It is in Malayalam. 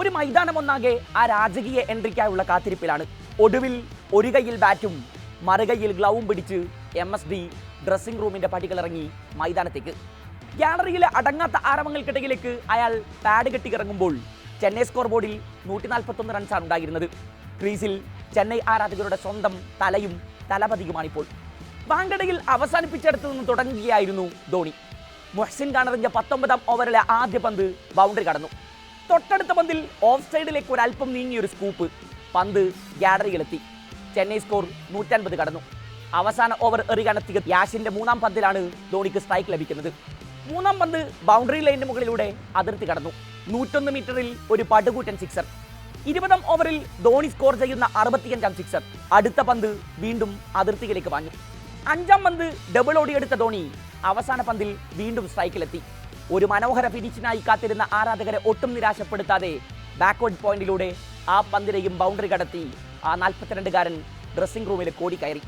ഒരു മൈതാനം ഒന്നാകെ ആ രാജകീയ എൻട്രിക്കായുള്ള കാത്തിരിപ്പിലാണ്. ഒടുവിൽ ഒരു കയ്യിൽ ബാറ്റും മറുകയിൽ ഗ്ലൗവും പിടിച്ച് എം എസ് ഡി ഡ്രസ്സിംഗ് റൂമിന്റെ പടികളിറങ്ങി മൈതാനത്തേക്ക്. ഗ്യാലറിയിലെ അടങ്ങാത്ത ആരവങ്ങൾക്കിടയിലേക്ക് അയാൾ പാഡ് കെട്ടിക്കിറങ്ങുമ്പോൾ ചെന്നൈ സ്കോർ ബോർഡിൽ നൂറ്റി നാൽപ്പത്തൊന്ന് റൺസാണ് ഉണ്ടായിരുന്നത്. ക്രീസിൽ ചെന്നൈ ആരാധകരുടെ സ്വന്തം തലയും തലപതിയുമാണിപ്പോൾ. വാങ്കടയിൽ അവസാനിപ്പിച്ചെടുത്തു നിന്ന് തുടങ്ങുകയായിരുന്നു ധോണി. മുഹ്സിൻ കാണറിന്റെ പത്തൊമ്പതാം ഓവറിലെ ആദ്യ പന്ത് ബൗണ്ടറി കടന്നു. തൊട്ടടുത്ത പന്തിൽ ഓഫ് സൈഡിലേക്ക് ഒരല്പം നീങ്ങിയ ഒരു സ്കൂപ്പ് പന്ത് ഗ്യാലറിയിലെത്തി ചെന്നൈ സ്കോർ നൂറ്റൻപത് കടന്നു. അവസാന ഓവർ എറികണത്തിയ യാഷിന്റെ മൂന്നാം പന്തിലാണ് ധോണിക്ക് സ്ട്രൈക്ക് ലഭിക്കുന്നത്. മൂന്നാം പന്ത് ബൗണ്ടറി ലൈനിന് മുകളിലൂടെ അതിർത്തി കടന്നു. നൂറ്റൊന്ന് മീറ്ററിൽ ഒരു പടുകൂറ്റൻ സിക്സർ ഇരുപതാം ഓവറിൽ ധോണി സ്കോർ ചെയ്യുന്ന അറുപത്തിയഞ്ചാം സിക്സർ അടുത്ത പന്ത് വീണ്ടും അതിർത്തിയിലേക്ക് വാങ്ങി അഞ്ചാം പന്ത് ഡബിൾ ഓടിയെടുത്ത ധോണി അവസാന പന്തിൽ വീണ്ടും സ്ട്രൈക്കിലെത്തി ഒരു മനോഹര ഫിനിഷിനായി കാത്തിരുന്ന ആരാധകരെ ഒട്ടും നിരാശപ്പെടുത്താതെ ബാക്ക്വേർഡ് പോയിന്റിലൂടെ ആ പന്തിനെയും ബൗണ്ടറി കടത്തി ആ നാൽപ്പത്തിരണ്ടുകാരൻ ഡ്രസ്സിംഗ് റൂമിൽ കോടി കയറി.